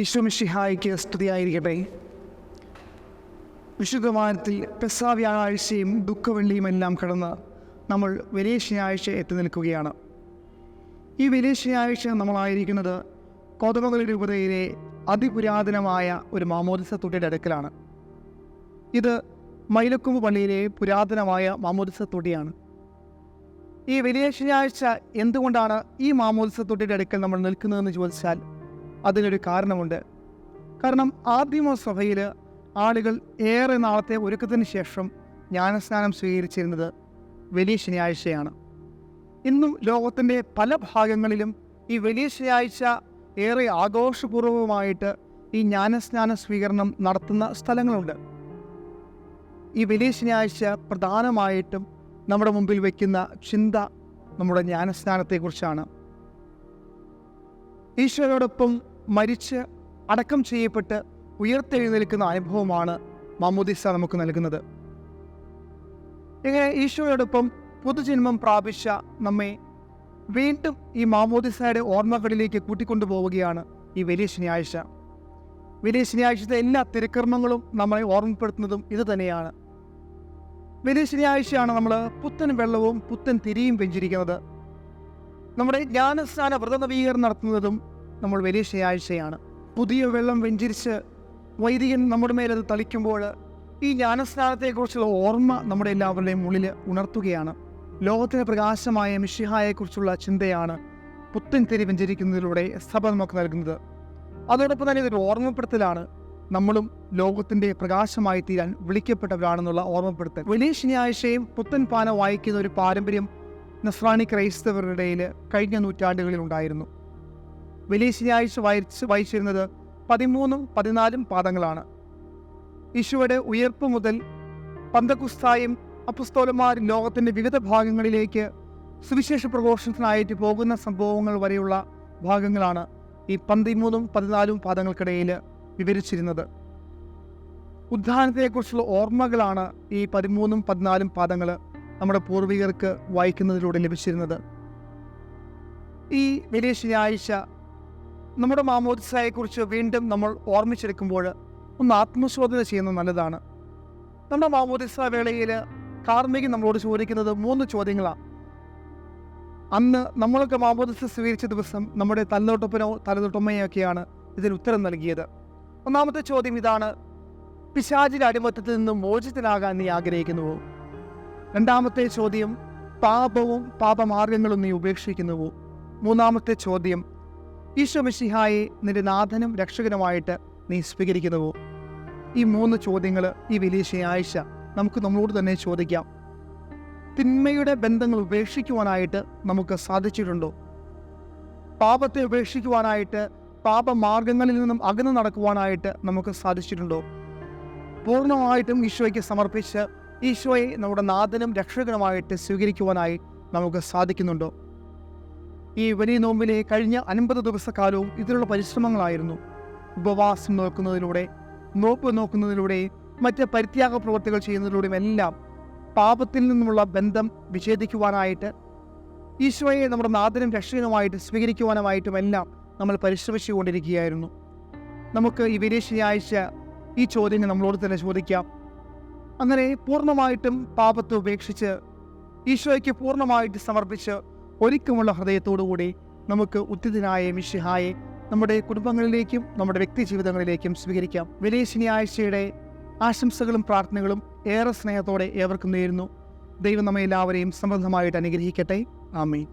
ഈശ്വമിഷിഹായിക്ക് സ്തുതിയായിരിക്കട്ടെ. വിശുദ്ധമാനത്തിൽ പെസാ വ്യാഴാഴ്ചയും ദുഃഖവെള്ളിയും എല്ലാം കടന്ന് നമ്മൾ വലിയ ശനിയാഴ്ച എത്തി നിൽക്കുകയാണ്. ഈ വലിയ ശനിയാഴ്ച നമ്മളായിരിക്കുന്നത് കോതമംഗല രൂപതയിലെ അതിപുരാതനമായ ഒരു മാമോദിസ തൊട്ടിയുടെ അടുക്കലാണ്. ഇത് മൈലക്കുമ്പ് പള്ളിയിലെ പുരാതനമായ മാമോദിസ തൊട്ടിയാണ് ഈ വലിയ ശനിയാഴ്ച എന്തുകൊണ്ടാണ് ഈ മാമോദിസ തൊട്ടിയുടെ അടുക്കൽ നമ്മൾ നിൽക്കുന്നതെന്ന് ചോദിച്ചാൽ അതിനൊരു കാരണമുണ്ട്. കാരണം ആദിമ സഭയിൽ ആളുകൾ ഏറെ നാളത്തെ ഒരുക്കത്തിന് ശേഷം ജ്ഞാനസ്നാനം സ്വീകരിച്ചിരുന്നത് വലിയ ശനിയാഴ്ചയാണ്. ഇന്നും ലോകത്തിന്റെ പല ഭാഗങ്ങളിലും ഈ വലിയ ശനിയാഴ്ച ഏറെ ആഘോഷപൂർവമായിട്ട് ഈ ജ്ഞാനസ്നാന സ്വീകരണം നടത്തുന്ന സ്ഥലങ്ങളുണ്ട്. ഈ വലിയ ശനിയാഴ്ച പ്രധാനമായിട്ടും നമ്മുടെ മുമ്പിൽ വയ്ക്കുന്ന ചിന്ത നമ്മുടെ ജ്ഞാനസ്നാനത്തെക്കുറിച്ചാണ്. ഈശോയോടൊപ്പം മരിച്ച് അടക്കം ചെയ്യപ്പെട്ട് ഉയർത്തെഴുന്നേൽക്കുന്ന അനുഭവമാണ് മാമോദിസ നമുക്ക് നൽകുന്നത്. ഇങ്ങനെ ഈശോയോടൊപ്പം പുതുജന്മം പ്രാപിച്ച നമ്മെ വീണ്ടും ഈ മാമോദിസയുടെ ഓർമ്മകളിലേക്ക് കൂട്ടിക്കൊണ്ടുപോവുകയാണ് ഈ വലിയ ശനിയാഴ്ച. വലിയ ശനിയാഴ്ചത്തെ എല്ലാ തിരക്കർമ്മങ്ങളും നമ്മളെ ഓർമ്മപ്പെടുത്തുന്നതും ഇത് തന്നെയാണ്. വലിയ ശനിയാഴ്ചയാണ് നമ്മൾ പുത്തൻ വെള്ളവും പുത്തൻ തിരിയും വെഞ്ചിരിക്കുന്നത്. നമ്മുടെ ജ്ഞാനസ്നാന വ്രത നവീകരണം നടത്തുന്നതും നമ്മൾ വലിയ പുതിയ വെള്ളം വെഞ്ചിരിച്ച് വൈദികൻ നമ്മുടെ മേലത് തളിക്കുമ്പോൾ ഈ ജ്ഞാനസ്നാനത്തെക്കുറിച്ചുള്ള ഓർമ്മ നമ്മുടെ എല്ലാവരുടെയും ഉള്ളിൽ ഉണർത്തുകയാണ്. ലോകത്തിന് പ്രകാശമായ മിഷിഹായെക്കുറിച്ചുള്ള ചിന്തയാണ് പുത്തൻ തിരി വെഞ്ചരിക്കുന്നതിലൂടെ സഭ നമുക്ക് നൽകുന്നത്. അതോടൊപ്പം തന്നെ ഇതൊരു ഓർമ്മപ്പെടുത്തലാണ്. നമ്മളും ലോകത്തിന്റെ പ്രകാശമായി തീരാൻ വിളിക്കപ്പെട്ടവരാണെന്നുള്ള ഓർമ്മപ്പെടുത്തൽ. വലിയ ശനിയാഴ്ചയും പുത്തൻ പാന വായിക്കുന്ന ഒരു പാരമ്പര്യം നസ്രാണി ക്രൈസ്തവരുടെ ഇടയിൽ കഴിഞ്ഞ നൂറ്റാണ്ടുകളിൽ ഉണ്ടായിരുന്നു. വലിയ ശനിയാഴ്ച വായിച്ച് വായിച്ചിരുന്നത് പതിമൂന്നും പതിനാലും പാദങ്ങളാണ്. ഈശോയുടെ ഉയർപ്പ് മുതൽ പന്തകുസ്തായും അപ്പുസ്തോലന്മാർ ലോകത്തിന്റെ വിവിധ ഭാഗങ്ങളിലേക്ക് സുവിശേഷ പ്രഘോഷണത്തിനായിട്ട് പോകുന്ന സംഭവങ്ങൾ വരെയുള്ള ഭാഗങ്ങളാണ് ഈ പതിമൂന്നും പതിനാലും പാദങ്ങൾക്കിടയിൽ വിവരിച്ചിരുന്നത്. ഉദ്ധാനത്തെക്കുറിച്ചുള്ള ഓർമ്മകളാണ് ഈ പതിമൂന്നും പതിനാലും പാദങ്ങൾ നമ്മുടെ പൂർവികർക്ക് വായിക്കുന്നതിലൂടെ ലഭിച്ചിരുന്നത്. ഈ വലിയ ശനിയാഴ്ച നമ്മുടെ മാമോദിസയെക്കുറിച്ച് വീണ്ടും നമ്മൾ ഓർമ്മിച്ചെടുക്കുമ്പോൾ ഒന്ന് ആത്മശോധന ചെയ്യുന്നത് നല്ലതാണ്. നമ്മുടെ മാമോദിസ വേളയിൽ കാർമികൻ നമ്മളോട് ചോദിക്കുന്നത് മൂന്ന് ചോദ്യങ്ങളാണ്. അന്ന് നമ്മളൊക്കെ മാമോദിസ സ്വീകരിച്ച ദിവസം നമ്മുടെ തലതൊട്ടപ്പനോ തലതൊട്ടമ്മയൊക്കെയാണ് ഇതിന് ഉത്തരം നൽകിയത്. ഒന്നാമത്തെ ചോദ്യം ഇതാണ് പിശാചിന്റെ അടിമത്തത്തിൽ നിന്ന് മോചിതനാകാൻ നീ ആഗ്രഹിക്കുന്നുവോ? രണ്ടാമത്തെ ചോദ്യം പാപവും പാപമാർഗങ്ങളും നീ ഉപേക്ഷിക്കുന്നുവോ? മൂന്നാമത്തെ ചോദ്യം ഈശോ മിശിഹായെ നിന്റെ നാഥനും രക്ഷകനുമായിട്ട് നീ സ്വീകരിക്കുന്നുവോ? ഈ മൂന്ന് ചോദ്യങ്ങൾ ഈ വലിയ ശനിയാഴ്ച നമുക്ക് നമ്മളോട് തന്നെ ചോദിക്കാം. തിന്മയുടെ ബന്ധങ്ങൾ ഉപേക്ഷിക്കുവാനായിട്ട് നമുക്ക് സാധിച്ചിട്ടുണ്ടോ? പാപത്തെ ഉപേക്ഷിക്കുവാനായിട്ട് പാപമാർഗങ്ങളിൽ നിന്നും അകന്നു നടക്കുവാനായിട്ട് നമുക്ക് സാധിച്ചിട്ടുണ്ടോ? പൂർണമായിട്ടും ഈശോയ്ക്ക് സമർപ്പിച്ച് ഈശോയെ നമ്മുടെ നാഥനും രക്ഷകനുമായിട്ട് സ്വീകരിക്കുവാനായി നമുക്ക് സാധിക്കുന്നുണ്ടോ? ഈ വലിയ നോമ്പിലെ കഴിഞ്ഞ അൻപത് ദിവസക്കാലവും ഇതിനുള്ള പരിശ്രമങ്ങളായിരുന്നു. ഉപവാസം നോക്കുന്നതിലൂടെ നോപ്പ് നോക്കുന്നതിലൂടെ മറ്റ് പരിത്യാഗ പ്രവർത്തികൾ ചെയ്യുന്നതിലൂടെയും എല്ലാം പാപത്തിൽ നിന്നുമുള്ള ബന്ധം വിച്ഛേദിക്കുവാനായിട്ട് ഈശോയെ നമ്മുടെ നാഥനും രക്ഷകനുമായിട്ട് സ്വീകരിക്കുവാനുമായിട്ടും എല്ലാം നമ്മൾ പരിശ്രമിച്ചുകൊണ്ടിരിക്കുകയായിരുന്നു. നമുക്ക് ഈ വലിയ ശനിയാഴ്ച ഈ ചോദ്യങ്ങൾ നമ്മളോട് തന്നെ ചോദിക്കാം. അങ്ങനെ പൂർണമായിട്ടും പാപത്തെ ഉപേക്ഷിച്ച് ഈശോയ്ക്ക് പൂർണമായിട്ട് സമർപ്പിച്ച് ഒരുക്കമുള്ള ഹൃദയത്തോടുകൂടി നമുക്ക് ഉത്തിതനായ മിഷിഹായെ നമ്മുടെ കുടുംബങ്ങളിലേക്കും നമ്മുടെ വ്യക്തി ജീവിതങ്ങളിലേക്കും സ്വീകരിക്കാം. വലിയ ശനിയാഴ്ചയുടെ ആശംസകളും പ്രാർത്ഥനകളും ഏറെ സ്നേഹത്തോടെ ഏവർക്കും നേരുന്നു. ദൈവം നമ്മെ എല്ലാവരെയും സമൃദ്ധമായിട്ട് അനുഗ്രഹിക്കട്ടെ. ആമീൻ.